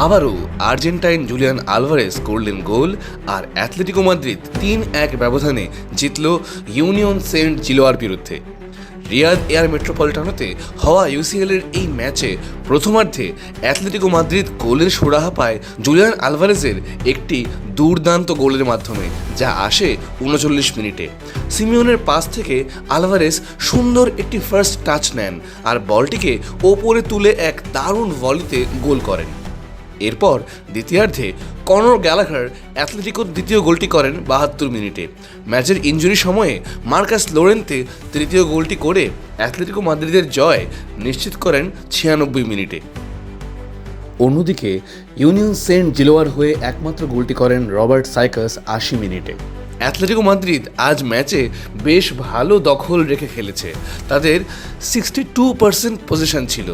আবারও Argentine Julian Alvarez করলেন গোল আর Atletico Madrid তিন এক ব্যবধানে জিতল ইউনিয়ন সেন্ট জিলোয়ার বিরুদ্ধে। রিয়াদ এয়ার মেট্রোপলিটানোতে হওয়া ইউসিএলের এই ম্যাচে প্রথমার্ধে অ্যাথলেটিকো মাদ্রিদ গোলের সুরাহা পায় জুলিয়ান আলভারেজের একটি দুর্দান্ত গোলের মাধ্যমে, যা আসে উনচল্লিশ মিনিটে। সিমিওনের পাস থেকে আলভারেজ সুন্দর একটি ফার্স্ট টাচ নেন আর বলটিকে ওপরে তুলে এক দারুণ ভলিতে গোল করেন। এরপর দ্বিতীয়ার্ধে কনর গ্যালাঘার অ্যাথলেটিকোর দ্বিতীয় গোলটি করেন বাহাত্তর মিনিটে। ম্যাচের ইঞ্জুরি সময়ে মার্কাস লোরেন্তে তৃতীয় গোলটি করে অ্যাথলেটিকো মাদ্রিদের জয় নিশ্চিত করেন ছিয়ানব্বই মিনিটে। অন্যদিকে, ইউনিয়ন সেন্ট জিলোয়ার হয়ে একমাত্র গোলটি করেন রবার্ট সাইকাস আশি মিনিটে। অ্যাথলেটিকো মাদ্রিদ আজ ম্যাচে বেশ ভালো দখল রেখে খেলেছে। তাদের সিক্সটি টু পার্সেন্ট পজিশন ছিল।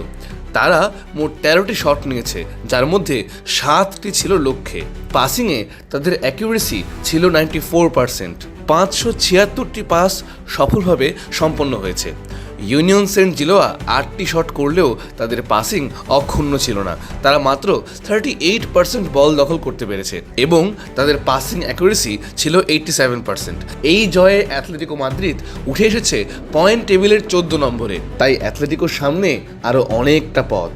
তারা মোট তেরোটি শট নিয়েছে, যার মধ্যে সাতটি ছিল লক্ষ্যে। পাসিংয়ে তাদের অ্যাকিউরেসি ছিল নাইনটি ফোর পার্সেন্ট পাঁচশো ছিয়াত্তরটি পাস সফলভাবে সম্পন্ন হয়েছে। ইউনিয়ন সেন্ট জিলোয়া আটটি শট করলেও তাদের পাসিং অক্ষুণ্ণ ছিল না। তারা মাত্র থার্টি এইট পার্সেন্ট বল দখল করতে পেরেছে এবং তাদের পাসিং অ্যাকুরেসি ছিল এইটটি সেভেন পার্সেন্ট এই জয়ে অ্যাথলেটিকো মাদ্রিদ উঠে এসেছে পয়েন্ট টেবিলের চোদ্দ নম্বরে। তাই অ্যাথলেটিকোর সামনে আরও অনেকটা পথ।